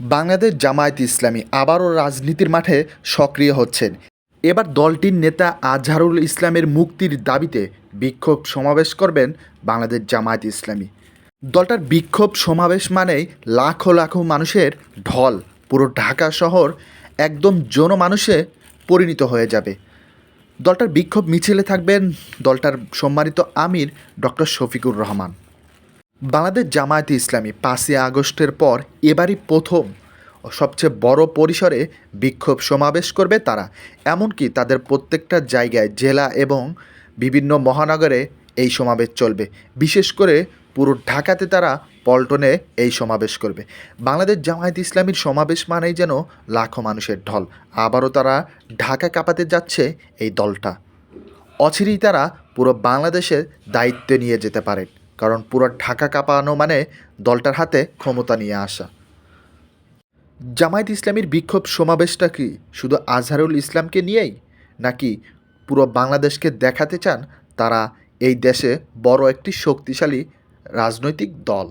বাংলাদেশ জামায়াত ইসলামী আবারও রাজনীতির মাঠে সক্রিয় হচ্ছেন। এবার দলটির নেতা আজহারুল ইসলামের মুক্তির দাবিতে বিক্ষোভ সমাবেশ করবেন বাংলাদেশ জামায়াত ইসলামী। দলটার বিক্ষোভ সমাবেশ মানেই লাখো লাখো মানুষের ঢল পুরো ঢাকা শহর একদম জনমানুষে পরিণত হয়ে যাবে। দলটার বিক্ষোভ মিছিলে থাকবেন দলটার সম্মানিত আমির ডক্টর শফিকুর রহমান। বাংলাদেশ জামায়াতে ইসলামী পাঁচই আগস্টের পর এবারই প্রথম সবচেয়ে বড় পরিসরে বিক্ষোভ সমাবেশ করবে তারা। এমনকি তাদের প্রত্যেকটা জায়গায় জেলা এবং বিভিন্ন মহানগরে এই সমাবেশ চলবে। বিশেষ করে পুরো ঢাকাতে তারা পল্টনে এই সমাবেশ করবে। বাংলাদেশ জামায়াত ইসলামীর সমাবেশ মানেই যেন লাখো মানুষের ঢল। আবারও তারা ঢাকা কাঁপাতে যাচ্ছে এই দলটা। অচিরেই তারা পুরো বাংলাদেশের দায়িত্ব নিয়ে যেতে পারেন। কারণ পুরো ঢাকা কাঁপানো মানে দলটার হাতে ক্ষমতা নিয়ে আসা। জামায়াত ইসলামীর বিক্ষোভ সমাবেশটা কি শুধু আজহারুল ইসলামকে নিয়েই, নাকি পুরো বাংলাদেশকে দেখাতে চান তারা এই দেশে বড় একটি শক্তিশালী রাজনৈতিক দল?